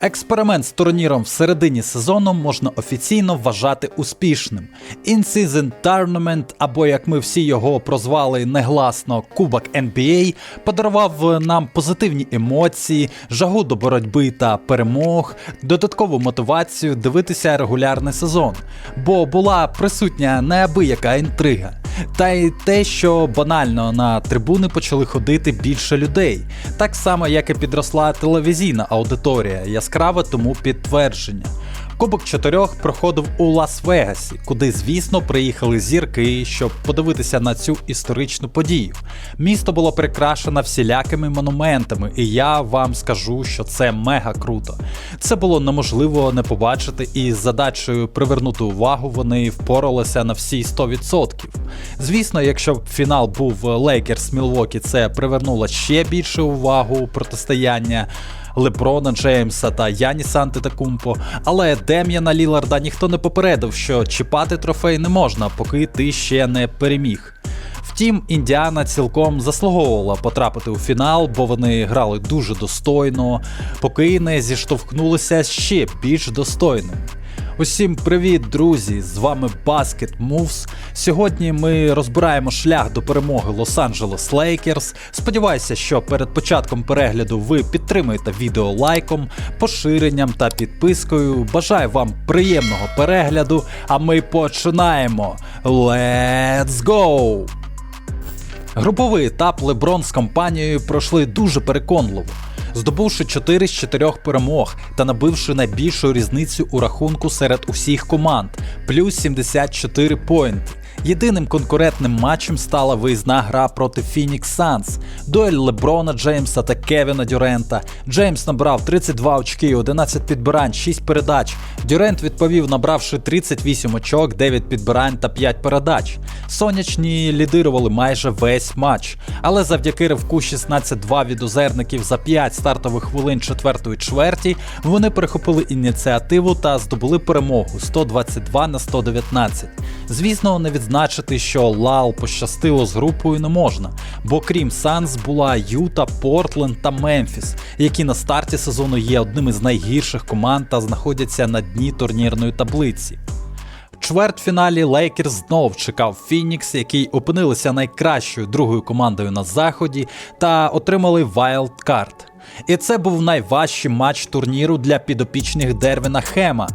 Експеримент з турніром всередині сезону можна офіційно вважати успішним. In-Season Tournament, або як ми всі його прозвали негласно Кубок NBA, подарував нам позитивні емоції, жагу до боротьби та перемог, додаткову мотивацію дивитися регулярний сезон, бо була присутня неабияка інтрига. Та й те, що банально на трибуни почали ходити більше людей, так само як і підросла телевізійна аудиторія, яскраве тому підтвердження. Кубок чотирьох проходив у Лас-Вегасі, куди, звісно, приїхали зірки, щоб подивитися на цю історичну подію. Місто було прикрашено всілякими монументами, і я вам скажу, що це мега круто. Це було неможливо не побачити, і з задачею привернути увагу вони впоралися на всі 100%. Звісно, якщо б фінал був Лейкерс Мілвокі, це привернуло ще більше увагу протистояння. Леброна Джеймса та Яніса Антетакумпо, але Дем'яна Ліларда ніхто не попередив, що чіпати трофей не можна, поки ти ще не переміг. Втім, Індіана цілком заслуговувала потрапити у фінал, бо вони грали дуже достойно, поки не зіштовхнулися ще більш достойними. Усім привіт, друзі! З вами Basket Moves. Сьогодні ми розбираємо шлях до перемоги Лос-Анджелес Лейкерс. Сподіваюся, що перед початком перегляду ви підтримуєте відео лайком, поширенням та підпискою. Бажаю вам приємного перегляду, а ми починаємо. Let's go! Груповий етап Леброн з компанією пройшли дуже переконливо, здобувши 4 з 4 перемог та набивши найбільшу різницю у рахунку серед усіх команд плюс 74 поінти. Єдиним конкурентним матчем стала виїзна гра проти Phoenix Suns, дуель Леброна Джеймса та Кевіна Дюрента. Джеймс набрав 32 очки, 11 підбирань, 6 передач. Дюрент відповів, набравши 38 очок, 9 підбирань та 5 передач. Сонячні лідирували майже весь матч, але завдяки ривку 16-2 від озерників за 5 стартових хвилин четвертої чверті вони перехопили ініціативу та здобули перемогу 122 на 119. Звісно, не відзначити, що Лал пощастило з групою не можна, бо крім Санс була Юта, Портленд та Мемфіс, які на старті сезону є одним із найгірших команд та знаходяться на дні турнірної таблиці. В чвертьфіналі Лейкерс знов чекав Фінікс, який опинилися найкращою другою командою на заході та отримали вайлдкарт. І це був найважчий матч турніру для підопічних Дервіна Хема.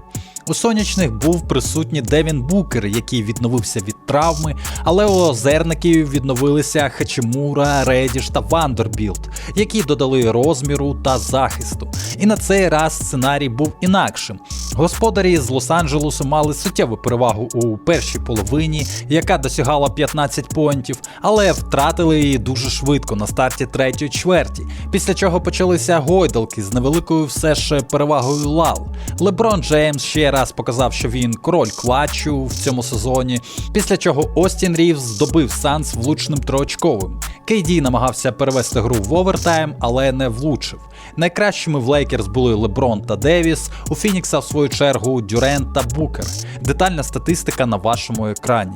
У сонячних був присутній Девін Букер, який відновився від травми, але у озерників відновилися Хачимура, Редіш та Вандербілд, які додали розміру та захисту. І на цей раз сценарій був інакшим. Господарі з Лос-Анджелесу мали суттєву перевагу у першій половині, яка досягала 15 поінтів, але втратили її дуже швидко на старті третьої чверті, після чого почалися гойдалки з невеликою все ж перевагою Лал. Леброн Джеймс ще раз показав, що він король клатчу в цьому сезоні, після чого Остін Рівз здобив Санс влучним троочковим. Кейді намагався перевести гру в овертайм, але не влучив. Найкращими в Лейкерс були Леброн та Девіс, у Фінікса в свою чергу Дюрент та Букер. Детальна статистика на вашому екрані.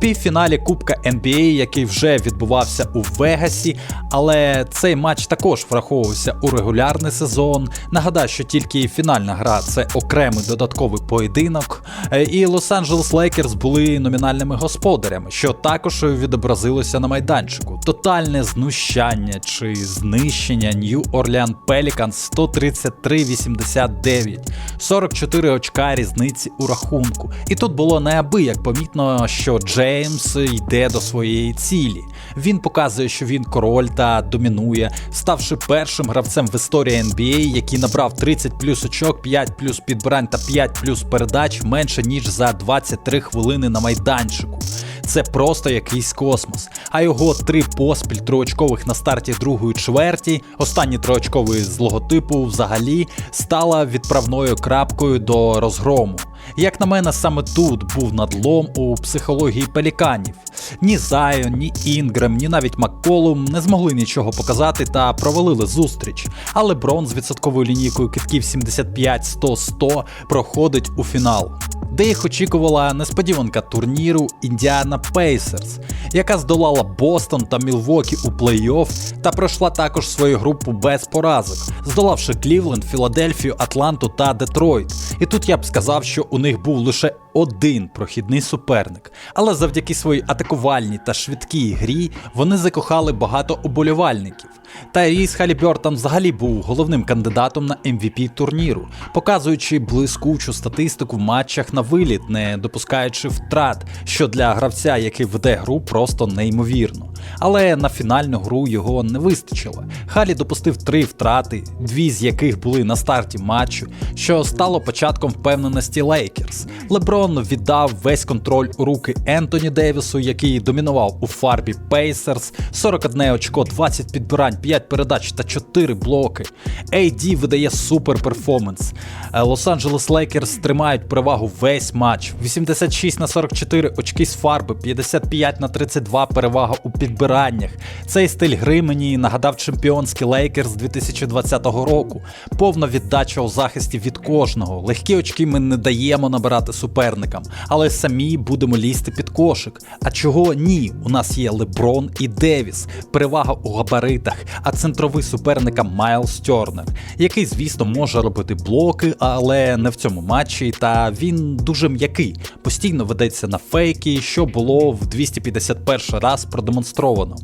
Півфіналі Кубка NBA, який вже відбувався у Вегасі, але цей матч також враховувався у регулярний сезон. Нагадаю, що тільки фінальна гра це окремий додатковий поєдинок. Е, І Лос-Анджелес Лейкерс були номінальними господарями, що також відобразилося на майданчику. Тотальне знущання чи знищення Нью Орлеан Пеліканс 133-89, 44 очка різниці у рахунку. І тут було неабияк помітно, що Джеймс йде до своєї цілі. Він показує, що він король та домінує, ставши першим гравцем в історії NBA, який набрав 30 плюс очок, 5 плюс підбирань та 5 плюс передач менше ніж за 23 хвилини на майданчику. Це просто якийсь космос. А його три поспіль троочкових на старті другої чверті, останні троочкові з логотипу взагалі стала відправною крапкою до розгрому. Як на мене, саме тут був надлом у психології пеліканів. Ні Зайон, ні Інгрем, ні навіть Макколум не змогли нічого показати та провалили зустріч. Але Брон з відсотковою лінійкою китків 75-100-100 проходить у фінал. де їх очікувала несподіванка турніру Індіана Пейсерс, яка здолала Бостон та Мілвокі у плей-офф та пройшла також свою групу без поразок, здолавши Клівленд, Філадельфію, Атланту та Детройт. І тут я б сказав, що у них був лише один прохідний суперник, але завдяки своїй атакувальній та швидкій грі вони закохали багато уболівальників. Та Ріс Халібертон взагалі був головним кандидатом на MVP турніру, показуючи блискучу статистику в матчах на виліт, не допускаючи втрат, що для гравця, який веде гру, просто неймовірно. Але на фінальну гру його не вистачило. Халі допустив три втрати, дві з яких були на старті матчу, що стало початком впевненості Лейкерс. Леброн віддав весь контроль у руки Ентоні Девісу, який домінував у фарбі Пейсерс, 41 очко, 20 підбирань, 5 передач та 4 блоки. AD видає супер перформанс. Е, Лос-Анджелес Лейкерс тримають перевагу весь матч. 86 на 44 очки з фарби, 55 на 32 перевага у підбираннях. Цей стиль гри мені нагадав чемпіонський Лейкерс 2020 року. Повна віддача у захисті від кожного. Легкі очки ми не даємо набирати суперникам, але самі будемо лізти під кошик. А чого ні? У нас є Леброн і Девіс, перевага у габаритах, а центровий суперника Майлз Тернер, який, звісно, може робити блоки, але не в цьому матчі. Та він дуже м'який, постійно ведеться на фейки, що було в 251 раз продемонстровано.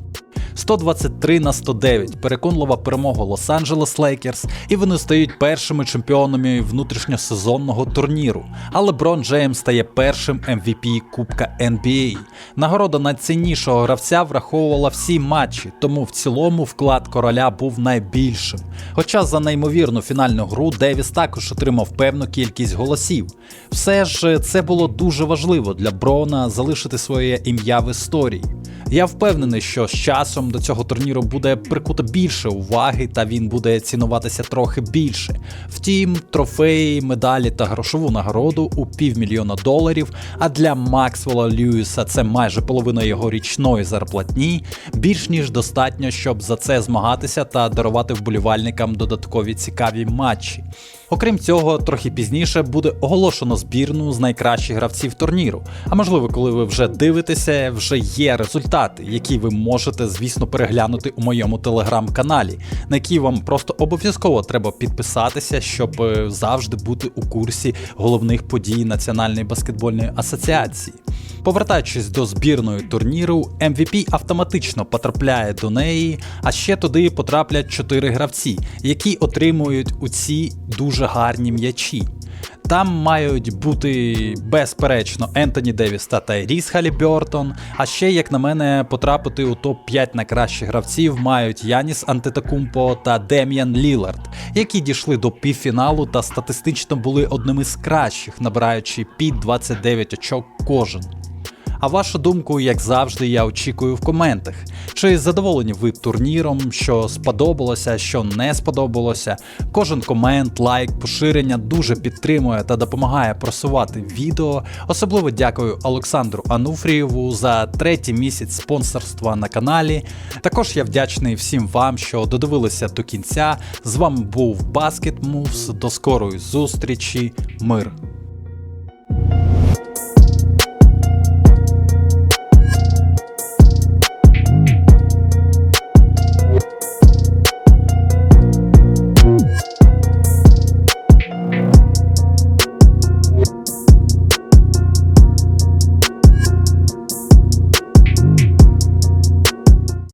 123 на 109 переконлива перемога Лос-Анджелес Лейкерс, і вони стають першими чемпіонами внутрішньосезонного турніру. А Леброн Джеймс стає першим MVP Кубка NBA. Нагорода найціннішого гравця враховувала всі матчі, тому в цілому вклад короля був найбільшим. Хоча за неймовірну фінальну гру Девіс також отримав певну кількість голосів. Все ж це було дуже важливо для Брона залишити своє ім'я в історії. Я впевнений, що з часом до цього турніру буде прикуто більше уваги та він буде цінуватися трохи більше. Втім, трофеї, медалі та грошову нагороду у півмільйона доларів. А для Максвелла Льюіса це майже половина його річної зарплатні. Більш ніж достатньо, щоб за це змагатися та дарувати вболівальникам додаткові цікаві матчі. Окрім цього, трохи пізніше буде оголошено збірну з найкращих гравців турніру. А можливо, коли ви вже дивитеся, вже є результати, які ви можете, звісно, переглянути у моєму телеграм-каналі, на який вам просто обов'язково треба підписатися, щоб е, завжди бути у курсі головних подій Національної баскетбольної асоціації. Повертаючись до збірної турніру, MVP автоматично потрапляє до неї, а ще туди потраплять чотири гравці, які отримують у ці дуже гарні м'ячі. Там мають бути безперечно Ентоні Девіс та Тайріс Халібертон. А ще, як на мене, потрапити у топ-5 найкращих гравців мають Яніс Антетакумпо та Дем'ян Лілард, які дійшли до півфіналу та статистично були одними з кращих, набираючи під 29 очок кожен. А вашу думку, як завжди, я очікую в коментах. Чи задоволені ви турніром, що сподобалося, що не сподобалося? Кожен комент, лайк, поширення дуже підтримує та допомагає просувати відео. Особливо дякую Олександру Ануфрієву за третій місяць спонсорства на каналі. Також я вдячний всім вам, що додивилися до кінця. З вами був Basket Moves. До скорої зустрічі, мир.